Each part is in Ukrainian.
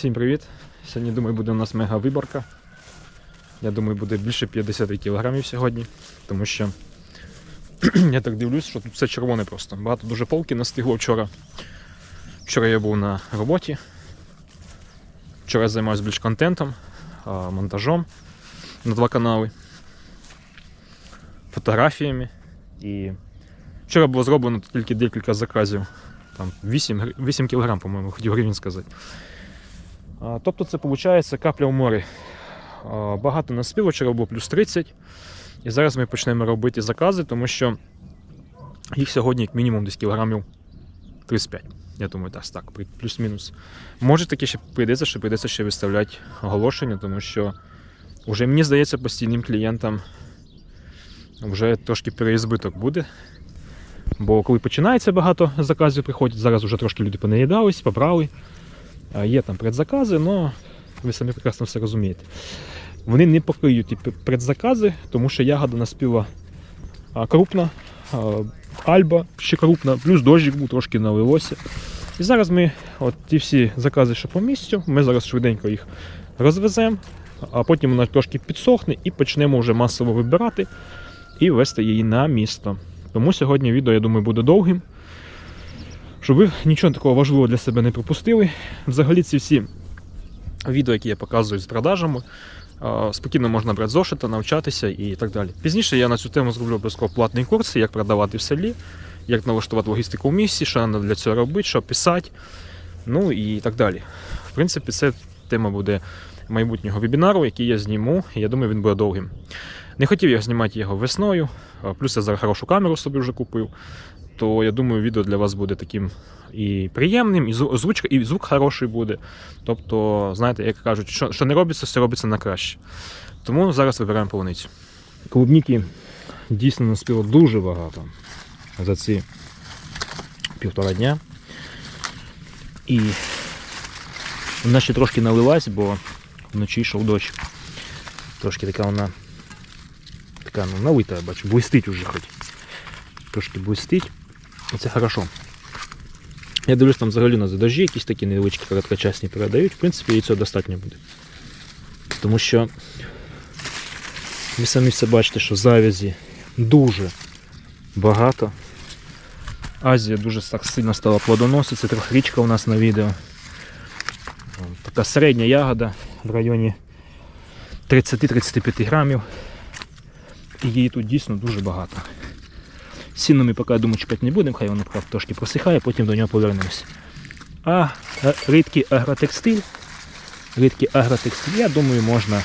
Всім привіт! Сьогодні, думаю, буде у нас мега виборка. Я думаю, буде більше 50 кілограмів сьогодні, тому що я так дивлюсь, що тут все червоне просто. Багато дуже полки настигло вчора. Вчора я був на роботі. Вчора я займаюся більш контентом, монтажом на два канали, фотографіями. І вчора було зроблено тільки декілька заказів. Там 8, гр- 8 кг, по-моєму, хотів гривень сказати. Тобто це виходить капля в морі. Багато наспіло, вчора було плюс 30. І зараз ми почнемо робити закази, тому що їх сьогодні як мінімум десь кілограмів 35. Я думаю, так, так, плюс-мінус. Може таке ще прийдеться, що прийдеться ще виставляти оголошення, тому що вже мені здається, постійним клієнтам вже трошки переізбиток буде. Бо коли починається багато заказів приходять, зараз вже трошки люди понаїдались, побрали. Є там предзакази, але ви самі прекрасно все розумієте. Вони не покриють предзакази, тому що ягода наспіла крупна, альба ще крупна, плюс дощик був, трошки налилося. І зараз ми от ті всі закази, що по місцю, ми зараз швиденько їх розвеземо, а потім вона трошки підсохне і почнемо вже масово вибирати і вести її на місто. Тому сьогодні відео, я думаю, буде довгим. Щоб ви нічого такого важливого для себе не пропустили. Взагалі ці всі відео, які я показую з продажами, спокійно можна брати зошита, навчатися і так далі. Пізніше я на цю тему зроблю обов'язково платний курс, як продавати в селі, як налаштувати логістику в місті, що треба для цього робити, що писати, ну і так далі. В принципі, це тема буде майбутнього вебінару, який я зніму. і Я думаю, він буде довгим. Не хотів я знімати його весною, плюс я зараз хорошу камеру собі вже купив. То я думаю, відео для вас буде таким і приємним, і зву- озвучка, і звук хороший буде. Тобто, знаєте, як кажуть, що, що не робиться, все робиться на краще. Тому зараз вибираємо полуницю. Клубніки дійсно наспіло дуже багато за ці півтора дня. І вона ще трошки налилась, бо вночі йшов дощ. Трошки така вона така ну, налита, я бачу, блистить уже хоч. Трошки блистить. Це хорошо. Я дивлюсь, там взагалі на дожі якісь такі невеличкі короткочасні передають. В принципі, і цього достатньо буде. Тому що ви самі все бачите, що завязі дуже багато. Азія дуже так сильно стала плодоносити. Трохи річка у нас на відео. Така середня ягода в районі 30-35 грамів. І її тут дійсно дуже багато. Сіно ми поки, я думаю, чіпати не будемо, хай воно поки трошки просихає, потім до нього повернемося. А рідкий агротекстиль, рідкий агротекстиль, я думаю, можна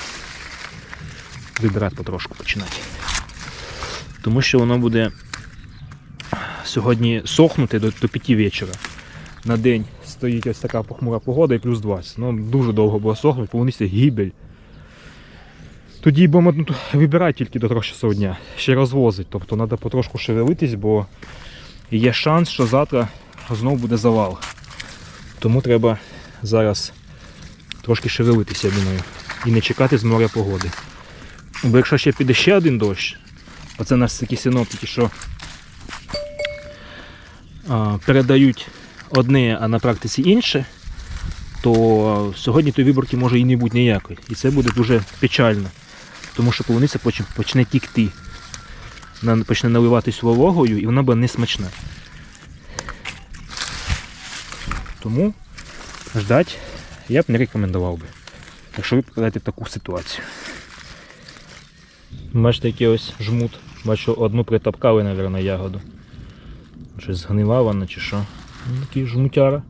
вибирати потрошку починати. Тому що воно буде сьогодні сохнути до, до 5 вечора. На день стоїть ось така похмура погода і плюс 20. Ну, дуже довго було сохнути, повністю гібель. Тоді будемо вибирати тільки до 3 часов дня, ще розвозить. Тобто треба потрошку шевелитись, бо є шанс, що завтра знову буде завал. Тому треба зараз трошки шевелитися, я думаю, і не чекати з моря погоди. Бо якщо ще піде ще один дощ, оце нас такі синоптики, що а, передають одне, а на практиці інше, то сьогодні тої виборки може і не бути ніякої. І це буде дуже печально тому що полуниця почне, тікти. Почне наливатись вологою і вона буде несмачна. Тому ждати я б не рекомендував би, якщо ви попадаєте в таку ситуацію. Бачите, який ось жмут. Бачу, одну притопкали, мабуть, ягоду. Щось згнила вона чи що. Ну, такий жмутяра.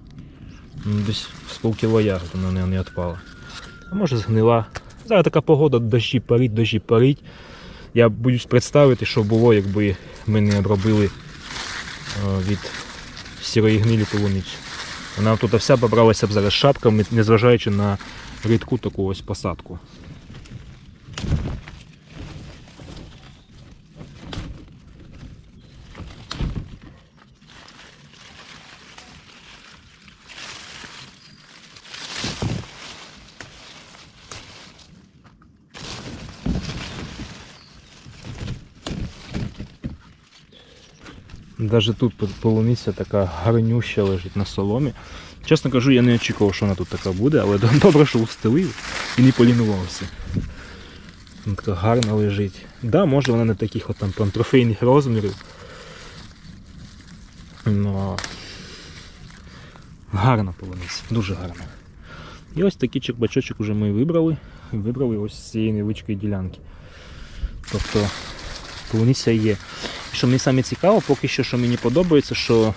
Ну, Десь з полкіло ягод вона не, не відпала. А може згнила. Зараз така погода, дощі парить, дощі парить. Я боюсь представити, що було, якби ми не обробили е, від сірої гнилі полуницю. Вона тут вся побралася б зараз шапками, незважаючи на рідку таку ось посадку. Даже тут полуниця така гарнюща лежить на соломі. Чесно кажу, я не очікував, що вона тут така буде, але добре, що устелив і не полінувався. Вона така гарна лежить. Да, може вона не таких от там прям розмірів. Но гарна полуниця, дуже гарна. І ось такий чербачочок уже ми вибрали. Вибрали ось з цієї невеличкої ділянки. Тобто полуниця є. Що мені саме цікаво, поки що, що мені подобається, що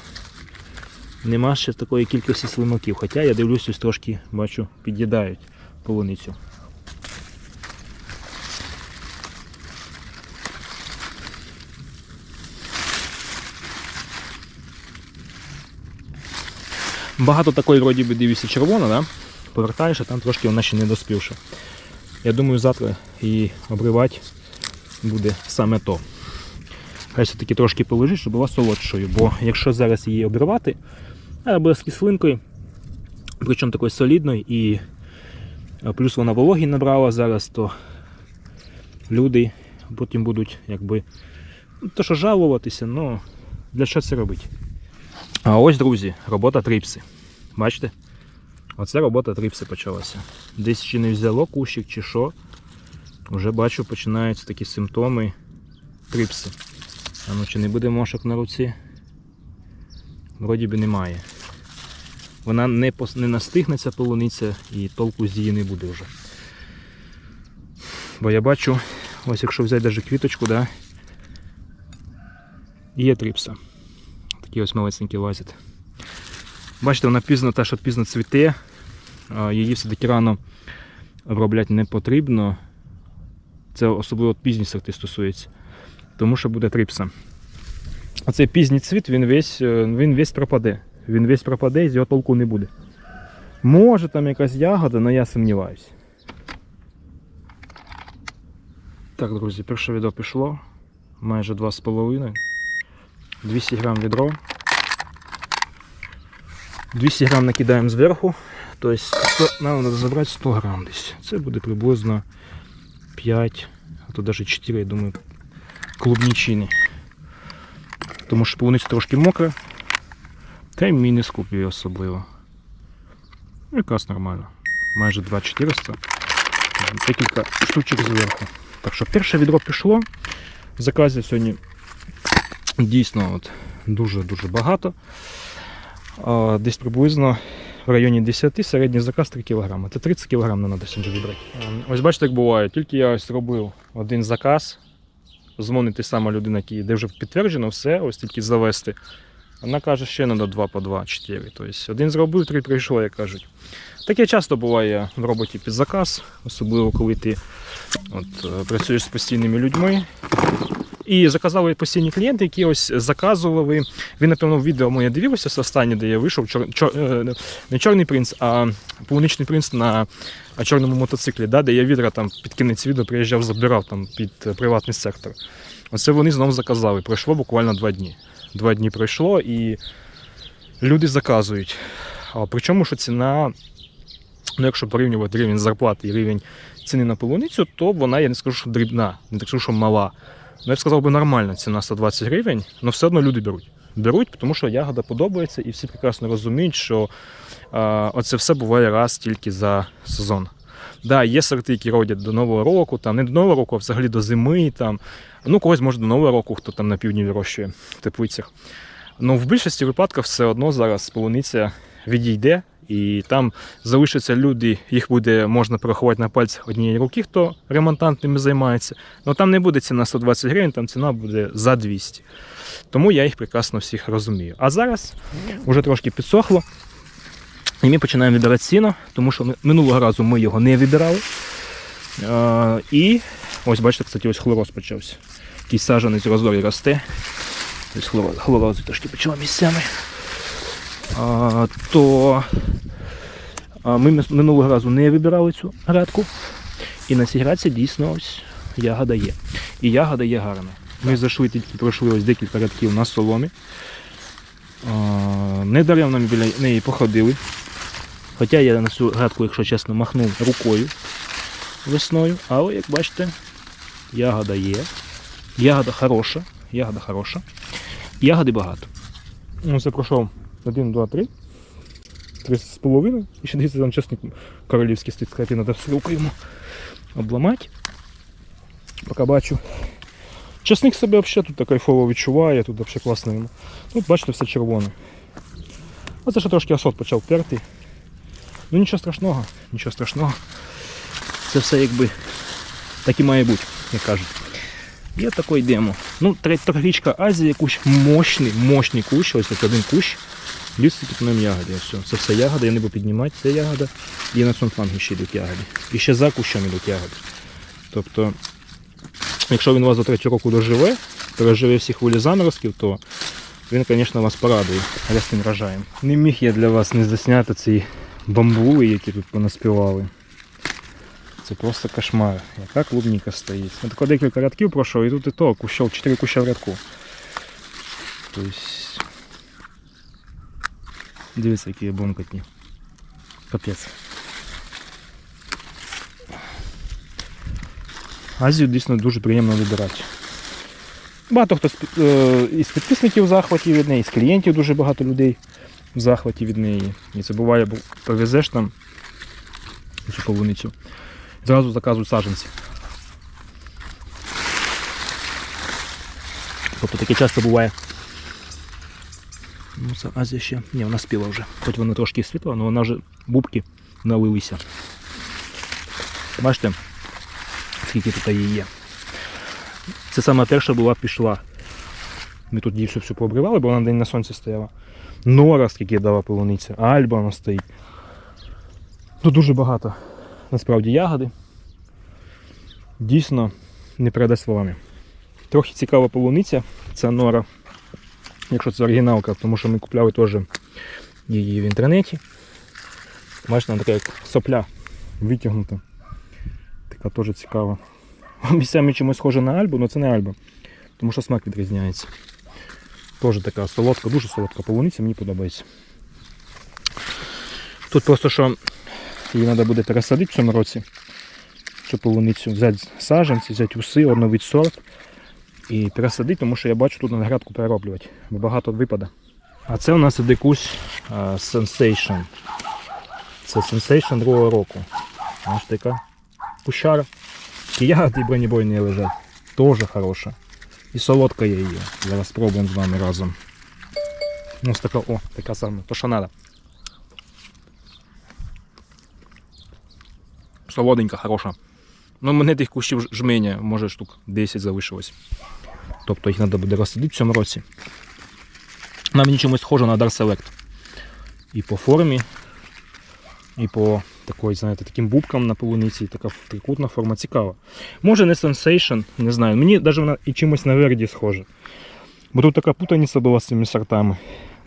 нема ще такої кількості слимаків. Хоча я дивлюсь, ось трошки бачу, під'їдають полуницю. Багато такої вроді би дивишся червона, да? повертаєш, а там трошки вона ще не доспівша. Я думаю, завтра її обривати буде саме то. Хай все-таки трошки полежить, щоб була солодшою, бо якщо зараз її обривати, вона буде з кислинкою, причому такою солідною, і плюс вона вологі набрала зараз, то люди потім будуть якби ну, то що жалуватися, ну для що це робити? А ось, друзі, робота трипси. Бачите? Оце робота трипси почалася. Десь чи не взяло кущик, чи що. Вже бачу, починаються такі симптоми трипси. А ну чи не буде мошок на руці? Вроді би немає. Вона не, пос... не настигнеться полуниця і толку з її не буде вже. Бо я бачу, ось якщо взяти навіть квіточку, да, є трипса. Такі ось малесенькі лазять. Бачите, вона пізно те, що пізно цвіте, її все-таки рано обробляти не потрібно. Це особливо пізні сорти стосується. Тому що буде трипса. Оцей пізній цвіт, він весь, е, він весь пропаде. Він весь пропаде і з його толку не буде. Може там якась ягода, але я сумніваюся. Так, друзі, перше відео пішло. Майже 2,5. 200 грам відро. 200 грам накидаємо зверху. Тобто нам треба забрати 100 грам десь. Це буде приблизно 5, а то навіть 4, я думаю, клубничини. Тому що полуниця трошки мокра. Та й мій не скуплює особливо. Ну, якраз нормально. Майже 2400. Декілька штучок зверху. Так що перше відро пішло. Заказів сьогодні дійсно дуже-дуже багато. Десь приблизно в районі 10, середній заказ 3 кг. Це 30 кг не треба сьогодні відбрати. Ось бачите, як буває. Тільки я ось робив один заказ. Дзвонить та сама людина, де вже підтверджено все, ось тільки завести. Вона каже, ще треба 2 по 2, 4. Тобто один зробив, три прийшло, як кажуть. Таке часто буває в роботі під заказ, особливо коли ти от, е, працюєш з постійними людьми. І заказали постійні клієнти, які ось заказували. Він, напевно, відео моє дивилося з останнє, де я вийшов. Чор, чор, е, не чорний принц, а полуничний принц на чорному мотоциклі, да, де я відра там під кінець відео приїжджав, забирав там під е, приватний сектор. Оце вони знову заказали. Пройшло буквально два дні. Два дні пройшло і люди заказують. Причому, що ціна, ну якщо порівнювати рівень зарплати і рівень ціни на полуницю, то вона, я не скажу, що дрібна, не скажу, що мала. Ну, я б сказав би нормальна ціна 120 гривень, але все одно люди беруть. Беруть, тому що ягода подобається, і всі прекрасно розуміють, що а, оце все буває раз тільки за сезон. Да, є сорти, які родять до Нового року, там не до Нового року, а взагалі до зими. Там. Ну, когось може до Нового року, хто там на півдні вирощує в теплицях. Ну, в більшості випадків все одно зараз полуниця відійде, і там залишаться люди, їх буде можна порахувати на пальцях однієї руки, хто ремонтантними займається. Ну там не буде ціна 120 гривень, там ціна буде за 200. Тому я їх прекрасно всіх розумію. А зараз вже трошки підсохло. І ми починаємо вибирати сіно, тому що минулого разу ми його не вибирали. І ось бачите, кстати, ось хлороз почався. Якийсь саджанець в розорі росте. Ось хлороз, хлорози трошки почала місцями. То ми минулого разу не вибирали цю градку. І на цій градці дійсно ось ягода є. І ягода є гарна. Ми зайшли тільки пройшли ось декілька рядків на соломі. Недаремно біля неї походили. Хоча я на цю градку, якщо чесно, махнув рукою весною. Але як бачите, ягода є. Ягода хороша. Ягода хороша. Ягоди багато. Ну, це пройшов 1, 2, 3. 3,5. І ще дивіться, там чесник королівський стоїть, кстати, треба ссылку йому обламати. Поки бачу. Часник себе взагалі тут кайфово відчуває, тут взагалі класно йому. Тут бачите, все червоне. Оце ще трошки асот почав перти. Ну нічого страшного, нічого страшного. Це все якби так і має бути, як кажуть. Є такий демо. Ну, трагічка Азія, кущ мощний, мощний кущ, ось один кущ. Дивіться, тут ньому ягоди. Все. Це все ягода, я не буду піднімати, це ягода. І на цьому флангу ще йдуть ягоди. І ще за кущом йдуть ягоди. Тобто, якщо він у вас за третього року доживе, переживе всі хвилі заморозків, то він, звісно, вас порадує рясним врожаєм. Не міг я для вас не засняти ці бамбули, які тут понаспівали. Це просто кошмар. Яка клубніка стоїть. Я тако декілька рядків пройшов, і тут і то кущов, 4 куща в рядку. Тобто. Дивіться, які бонкотні. Капець. Азію дійсно дуже приємно вибирати. Багато хто е, із підписників в захваті від неї, з клієнтів дуже багато людей в захваті від неї. І це буває, бо повезеш там цю полуницю. Зразу заказують саджанці. Тобто таке часто буває. Ну, це Азія ще. Ні, вона спіла вже. Хоч вона трошки світла, але вона вже бубки налилися. Бачите, скільки тут її є. Це саме перша була пішла. Ми тут її всю пообривали, бо вона день на сонці стояла. Нора, скільки дала полуниця, Альба вона стоїть. Тут дуже багато насправді ягоди. Дійсно не передасть словами. Трохи цікава полуниця, ця нора, якщо це оригіналка, тому що ми купляли теж її в інтернеті. Бачите, вона така як сопля витягнута. Така теж цікава. Місцями чимось схоже на альбу, але це не альба, тому що смак відрізняється. Теж така солодка, дуже солодка полуниця, мені подобається. Тут просто що її треба буде пересадити в цьому році. Цю полуницю взяти саджанці, взяти уси, одновити сорт і пересадити, тому що я бачу тут на грядку перероблювати, бо багато випаде. А це у нас іде кусь Sensation. Це Sensation другого року. Ось така кущара. І ягоди бронебойні лежать. Теж хороша. І солодка є її. Зараз спробуємо з вами разом. Ось така, о, така сама, то що треба. Солоденька, хороша. Ну, мене тих кущів жменя, може штук 10 залишилось. Тобто їх треба буде розсадити в цьому році. Вона мені чомусь схожа на Dar Select. І по формі, і по такої, знаєте, таким бубкам на полуниці, така трикутна форма цікава. Може не Sensation, не знаю. Мені навіть вона і чимось на Верді схожа. Бо тут така путаниця була з цими сортами.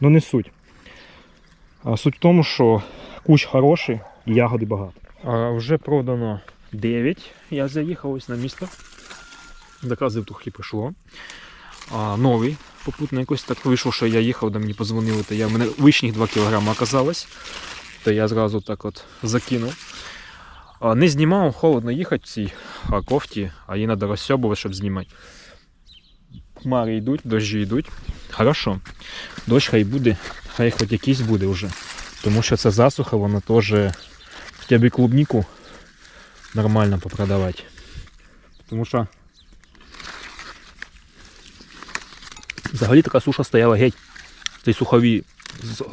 Ну не суть. А суть в тому, що кущ хороший і ягоди багато. А вже продано 9. Я заїхав ось на місто. Заказів трохи прийшло. А, новий попутно якось так вийшло, що я їхав, де мені подзвонили, то я в мене лишніх 2 кг оказалось. То я зразу так от закинув. А, не знімав, холодно їхати в цій а, кофті, а її треба розсьобувати, щоб знімати. Хмари йдуть, дощі йдуть. Хорошо. Дощ хай буде, хай хоч якийсь буде вже. Тому що це засуха, вона теж б і клубніку нормально попродавати. Тому що взагалі така суша стояла геть. Цей сухові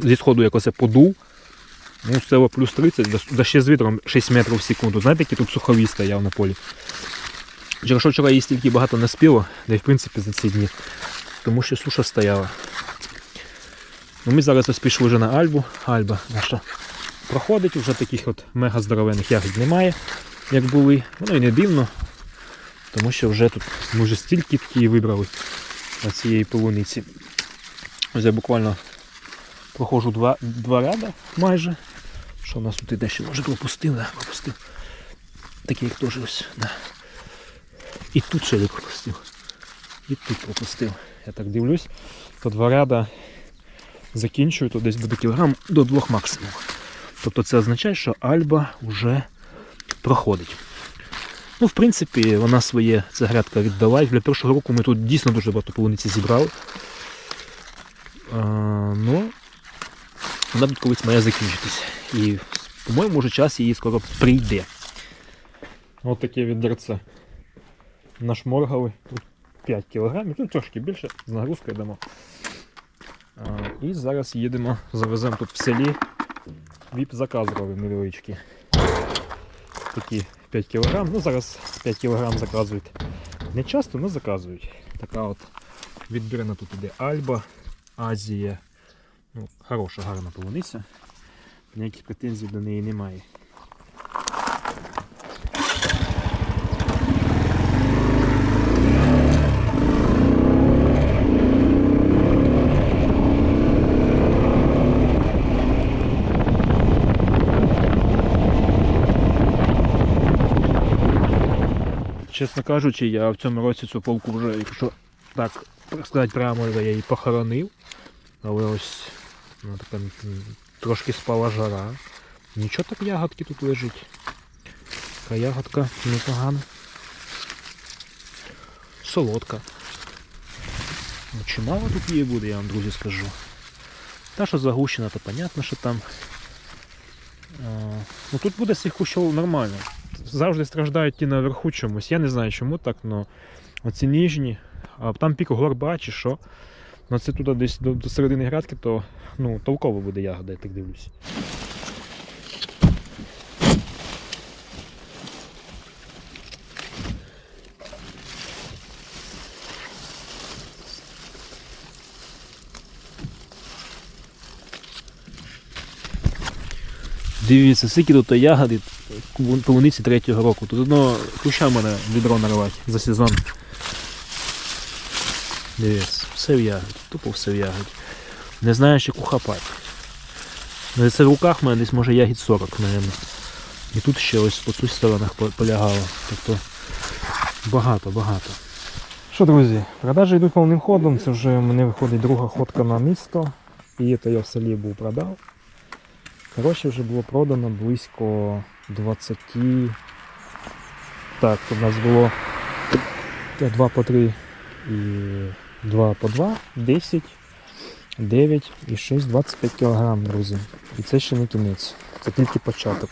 зі сходу якось подув. Ну, стало плюс 30, да- да ще з вітром 6 метрів в секунду. Знаєте, який тут сухові стояв на полі. Через що вчора її стільки багато не спіло, да й в принципі за ці дні. Тому що суша стояла. Ну, ми зараз ось пішли вже на Альбу. Альба наша проходить, вже таких от мега здоровених ягід немає, як були. Воно і не дивно, тому що вже тут ми вже стільки такі вибрали на цієї полуниці. Ось я буквально проходжу два, два ряда майже. Що у нас тут іде ще може пропустив, да, пропустив. Такі як теж ось. Да. І тут ще не пропустив. І тут пропустив. Я так дивлюсь, то два ряда закінчую, то десь буде кілограм до двох максимум. Тобто це означає, що Альба вже проходить. Ну, в принципі, вона своє ця грядка віддала. Для першого року ми тут дійсно дуже багато полуниці зібрали. А, ну, Вона тут колись має закінчитись. І, по-моєму, вже час її скоро прийде. Ось таке відерце. Нашморгали. Тут 5 кг, тут трошки більше, з нагрузкою йдемо. А, і зараз їдемо, завеземо тут в селі віп заказ робимо невеличкий. Такі 5 кг. Ну зараз 5 кг заказують. Не часто, але заказують. Така от відбірна тут іде Альба, Азія. Ну, хороша, гарна полуниця. Ніяких претензій до неї немає. Чесно кажучи, я в цьому році цю полку вже, якщо так сказати прямо, я її похоронив. Але ось ну, така, трошки спала жара. Нічого так ягодки тут лежить. Така ягодка непогана. Солодка. Ну, чимало тут її буде, я вам, друзі, скажу. Та, що загущена, то понятно, що там. Ну тут буде цих кущів нормально. Завжди страждають ті наверху чомусь. Я не знаю чому так, але оці ніжні, а там пік горба чи що. Ну це туди десь до, до середини грядки, то ну, толково буде ягода, я так дивлюсь. Дивіться, скільки тут ягоди полуниці третього року. Тут одного куща в мене відро наривати за сезон. Дивіться, все в ягоді, тупо все в ягоді. Не знаю, ще кухапати. Ну, це в руках в мене десь може ягід 40, мабуть. І тут ще ось по цих сторонах полягало. Тобто багато, багато. Що, друзі, продажі йдуть повним ходом. Це вже у мене виходить друга ходка на місто. І то я в селі був продав. Коротше, вже було продано близько 20. Так, у нас було 2 по 3 і 2 по 2, 10, 9 і 6, 25 кг, друзі. І це ще не кінець. Це тільки початок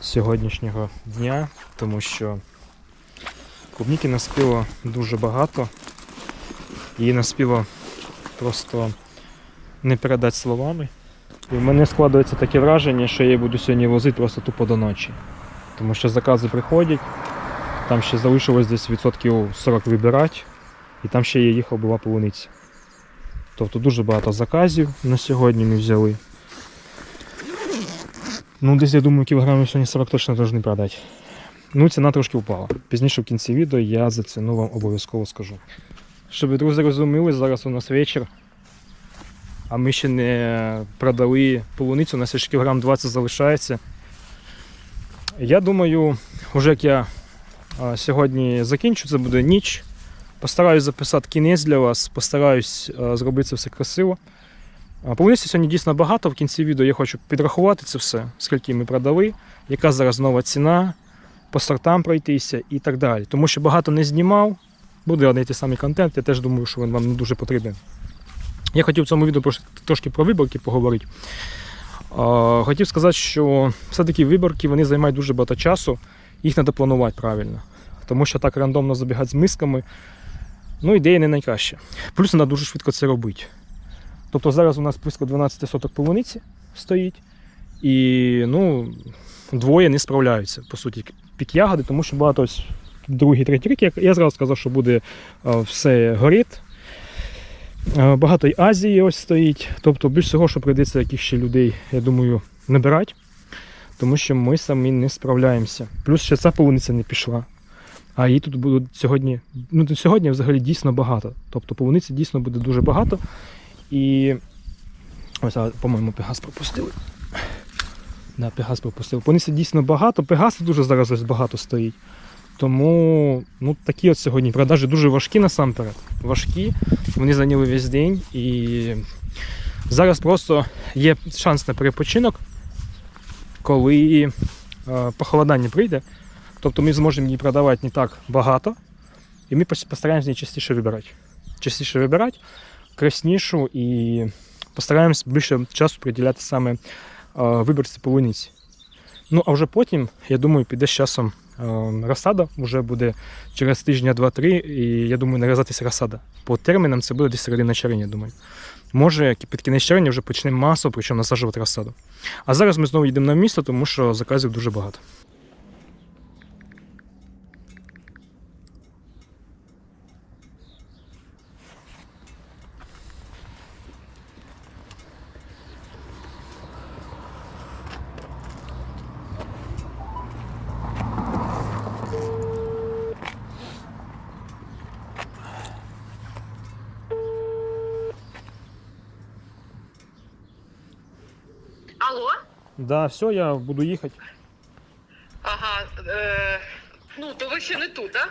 сьогоднішнього дня, тому що клубніки наспіло дуже багато. Її наспіло просто не передати словами. І в мене складається таке враження, що я її буду сьогодні возити просто тупо до ночі. Тому що закази приходять, там ще залишилось десь відсотків 40 вибирати, і там ще я їхав була полуниця. Тобто дуже багато заказів на сьогодні ми взяли. Ну, десь я думаю, кілограмів сьогодні 40 точно повинні продати. Ну, ціна трошки впала. Пізніше в кінці відео я за ціну вам обов'язково скажу. Щоб друзі розуміли, зараз у нас вечір. А ми ще не продали полуницю, у нас ще кілограм 20 залишається. Я думаю, вже як я сьогодні закінчу, це буде ніч. Постараюсь записати кінець для вас, постараюсь зробити це все красиво. Полуниці сьогодні дійсно багато. В кінці відео я хочу підрахувати це все, скільки ми продали, яка зараз нова ціна, по сортам пройтися і так далі. Тому що багато не знімав, буде один і той самий контент, я теж думаю, що він вам не дуже потрібен. Я хотів в цьому відео трош- трошки про виборки поговорити. Хотів сказати, що все-таки виборки вони займають дуже багато часу, їх треба планувати правильно. Тому що так рандомно забігати з мисками, ну ідея не найкраща. Плюс треба дуже швидко це робити. Тобто зараз у нас близько 12 соток полуниці стоїть, і ну, двоє не справляються, по суті, пік ягоди, тому що багато ось другий, третій рік. Я зразу сказав, що буде все горить. Е, Багато й Азії ось стоїть. Тобто більш всього, що прийдеться яких ще людей, я думаю, набирати, тому що ми самі не справляємося. Плюс ще ця полуниця не пішла. А її тут буде сьогодні, ну сьогодні взагалі дійсно багато. Тобто полуниці дійсно буде дуже багато. І ось, по-моєму, Пегас пропустили. Да, Пегас пропустив. Полуниці дійсно багато, Пегаса дуже зараз ось багато стоїть. Тому ну, такі от сьогодні продажі дуже важкі насамперед. Важкі. Вони зайняли весь день і зараз просто є шанс на перепочинок, коли е, похолодання прийде. Тобто ми зможемо її продавати не так багато, і ми постараємося її частіше вибирати. Частіше вибирати, краснішу і постараємось більше часу приділяти саме е, виборці полуниці. Ну а вже потім, я думаю, піде з часом розсада, вже буде через тижня два-три, і я думаю, нарізатися розсада. По термінам це буде десь середина червня, думаю. Може, під кінець червня вже почнемо масово, причому насаджувати розсаду. А зараз ми знову їдемо на місто, тому що заказів дуже багато. Да, все, я буду їхати. Ага. Е, ну, то ви ще не тут, а?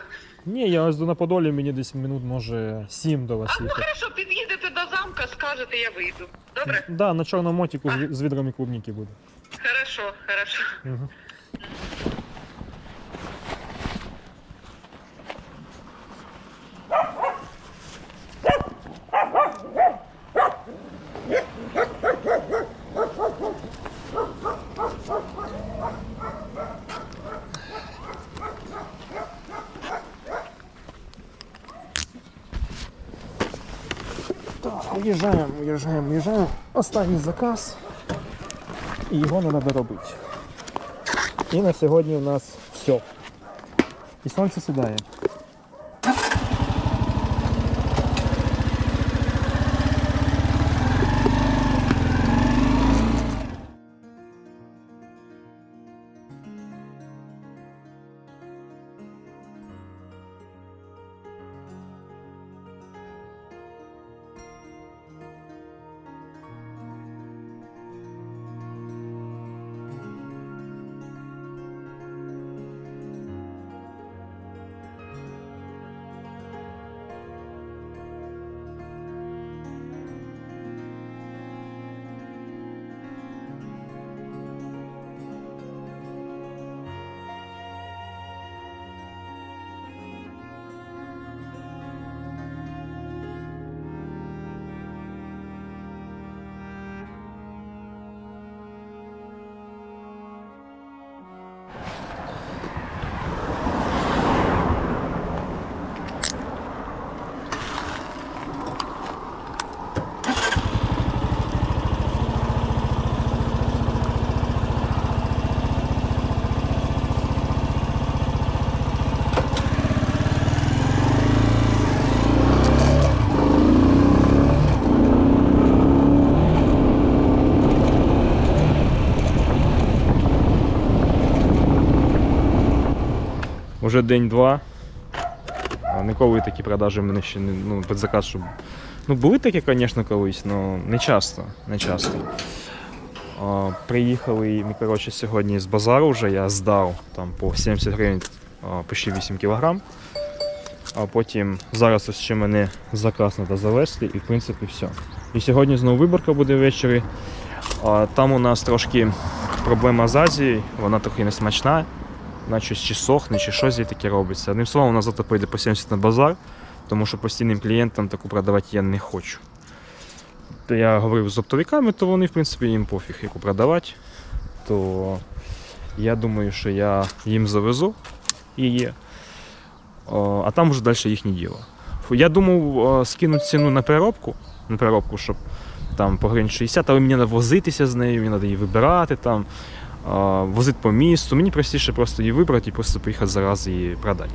Ні, я ось на Подолі, мені десь минут, може, 7 до вас А ну їхати. хорошо, під'їдете до замка, скажете, я вийду. Добре? Да, на чорному мотику з, з відрами клубніки буде. Хорошо, хорошо. Угу. Так, уїжджаємо, уїжджаємо, уїжджаємо. Останній заказ. І його треба доробити. І на сьогодні у нас все. І сонце сідає. Уже день два. Ніколи такі продажі в мене ще не ну, під заказ, щоб. Ну, були такі, звісно, колись, але не часто. Не часто. А, приїхали ми, коротше, сьогодні з базару вже я здав там по 70 гривень почти 8 кілограм. А потім зараз ось ще мене заказ треба завести і в принципі все. І сьогодні знову виборка буде ввечері. А, там у нас трошки проблема з Азією, вона трохи не щось чи сохне, чи щось їй таке робиться. Одним словом, вона завтра поїде по 70 на базар, тому що постійним клієнтам таку продавати я не хочу. Я говорив з оптовиками, то вони, в принципі, їм пофіг, яку продавати. То я думаю, що я їм завезу її, а там вже далі їхнє діло. Я думав о, скинути ціну на переробку, на переробку, щоб там по гривень 60, але мені треба возитися з нею, мені треба її вибирати там а, возити по місту. Мені простіше просто її вибрати і просто поїхати зараз і продати.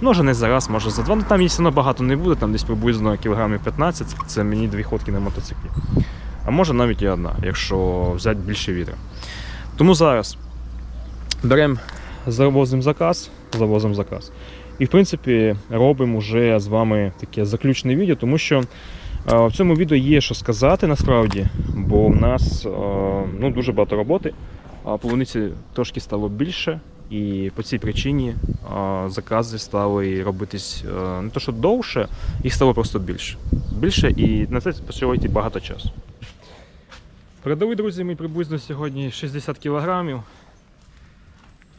Може не зараз, може за два. Ну там її все одно багато не буде, там десь приблизно кілограмів 15, це мені дві ходки на мотоциклі. А може навіть і одна, якщо взяти більше відра. Тому зараз беремо, завозимо заказ, завозимо заказ. І в принципі робимо вже з вами таке заключне відео, тому що в цьому відео є що сказати насправді, бо в нас ну, дуже багато роботи. Полуниці трошки стало більше, і по цій причині закази стали робитись не то, що довше, їх стало просто більше. Більше і на це почало йти багато часу. Продали, друзі, ми приблизно сьогодні 60 кілограмів.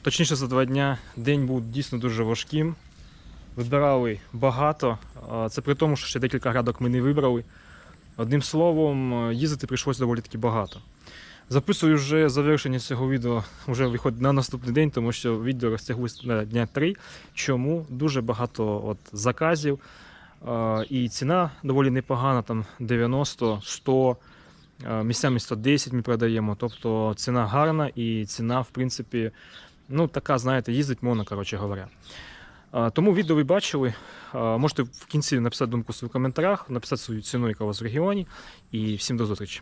Точніше за два дня. День був дійсно дуже важким. Вибирали багато. Це при тому, що ще декілька градок ми не вибрали. Одним словом, е, їздити прийшлось доволі таки багато. Записую вже завершення цього відео вже виходить на наступний день, тому що відео розтяглось на дня 3. Чому дуже багато от заказів. І ціна доволі непогана, там 90, 100, е, місцями 110 ми продаємо. Тобто ціна гарна і ціна, в принципі, ну така, знаєте, їздить можна, коротше говоря. Тому відео ви бачили. Можете в кінці написати думку в коментарях, написати свою ціну, яка у вас в регіоні. І всім до зустрічі.